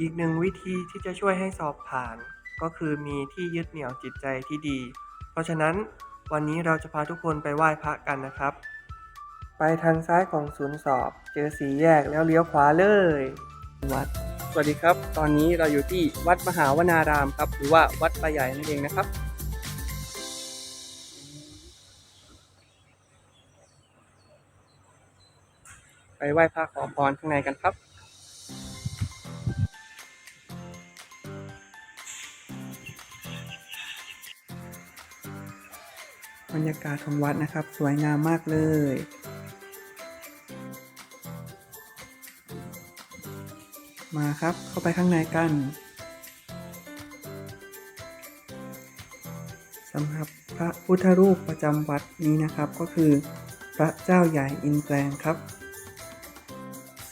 อีกหนึ่งวิธีที่จะช่วยให้สอบผ่าน ก็คือมีที่ยึดเหนี่ยวจิตใจที่ดี เพราะฉะนั้นวันนี้เราจะพาทุกคนไปไหว้พระกันนะครับ ไปทางซ้ายของศูนย์สอบ เจอสีแยกแล้วเลี้ยวขวาเลย วัด สวัสดีครับ ตอนนี้เราอยู่ที่วัดมหาวนารามครับ หรือว่าวัดปลาใหญ่นั่นเองนะครับ ไปไหว้พระขอพรข้างในกันครับ บรรยากาศของวัดนะครับ สวยงามมากเลย มาครับเข้าไปข้างในกันสำหรับพระพุทธรูปประจำวัดนี้นะครับก็คือพระเจ้าใหญ่อินแปลงครับ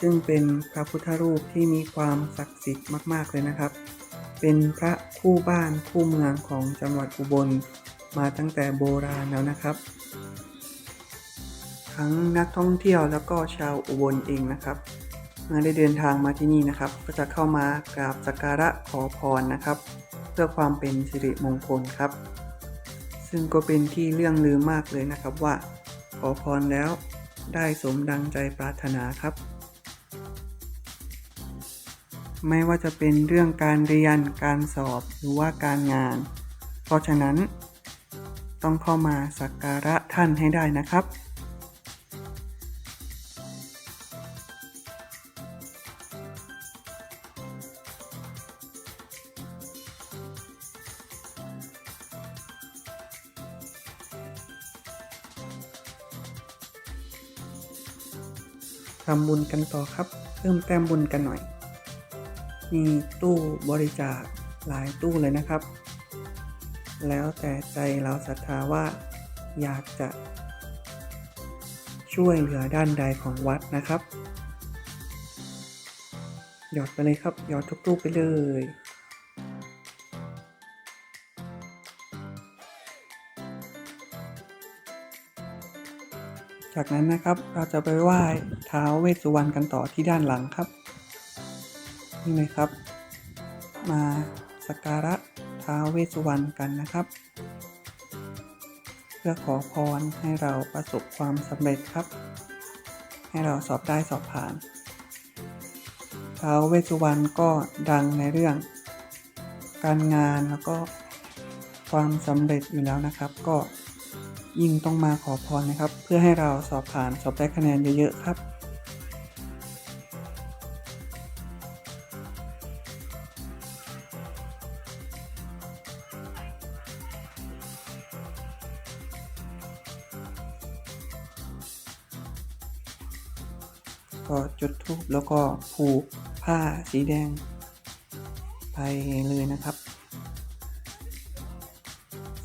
ซึ่งเป็นพระพุทธรูปที่มีความศักดิ์สิทธิ์มาก ๆ เลยนะครับ เป็นพระคู่บ้านคู่เมืองของจังหวัดอุบล มาตั้งแต่โบราณแล้วนะครับ ทั้งนักท่องเที่ยวแล้วก็ชาวอุบลเองนะครับ เมื่อได้เดินทางมาที่นี่นะครับ ก็จะเข้ามากราบสักการะขอพรนะครับ เพื่อความเป็นสิริมงคลครับ ซึ่งก็เป็นที่เรื่องลือมากเลยนะครับว่า ขอพรแล้วได้สมดังใจปรารถนาครับไม่ว่าจะเป็นเรื่องการเรียน การสอบ หรือว่าการงาน เพราะฉะนั้น ต้องเข้ามาสักการะท่านให้ได้นะครับ ทำบุญกันต่อครับ เพิ่มแต้มบุญกันหน่อย มีตู้บริจาคหลายตู้เลยนะครับ แล้วแต่ใจเราศรัทธาว่าอยากจะ ช่วยเหลือด้านใดของวัดนะครับ หยอดไปเลยครับ หยอดทุกตู้ไปเลยจากนั้นนะครับเราจะไปไหว้ท้าวเวสสุวรรณกันต่อที่ด้านหลังครับ นี่เลยครับ มาสักการะ ท้าเวสสุวรรณกันนะครับ เพื่อขอพรให้เราประสบความสำเร็จครับ ให้เราสอบได้สอบผ่านท้าเวสสุวรรณก็ดังในเรื่อง การงานแล้วก็ความสำเร็จอยู่แล้วนะครับ ก็ยิ่งต้องมาขอพรนะครับ เพื่อให้เราสอบผ่านสอบได้คะแนนเยอะๆครับ ก็จุดธูปแล้วก็ผูกผ้าสีแดง ไปเลยนะครับ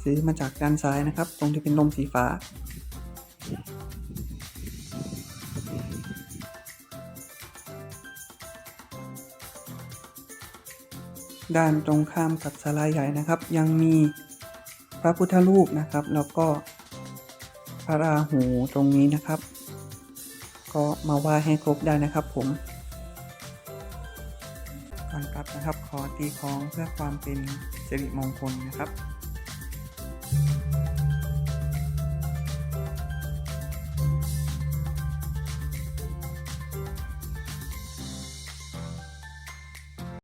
ซื้อมาจากด้านซ้ายนะครับ ตรงที่เป็นลมสีฟ้า ด้านตรงข้ามกับศาลาใหญ่นะครับ ยังมีพระพุทธรูปนะครับ แล้วก็พระราหูตรงนี้นะครับ ก็มาว่าให้ครบได้นะครับผมก่อนกลับนะครับขอตีคล้องเพื่อความเป็นสิริมงคลนะครับ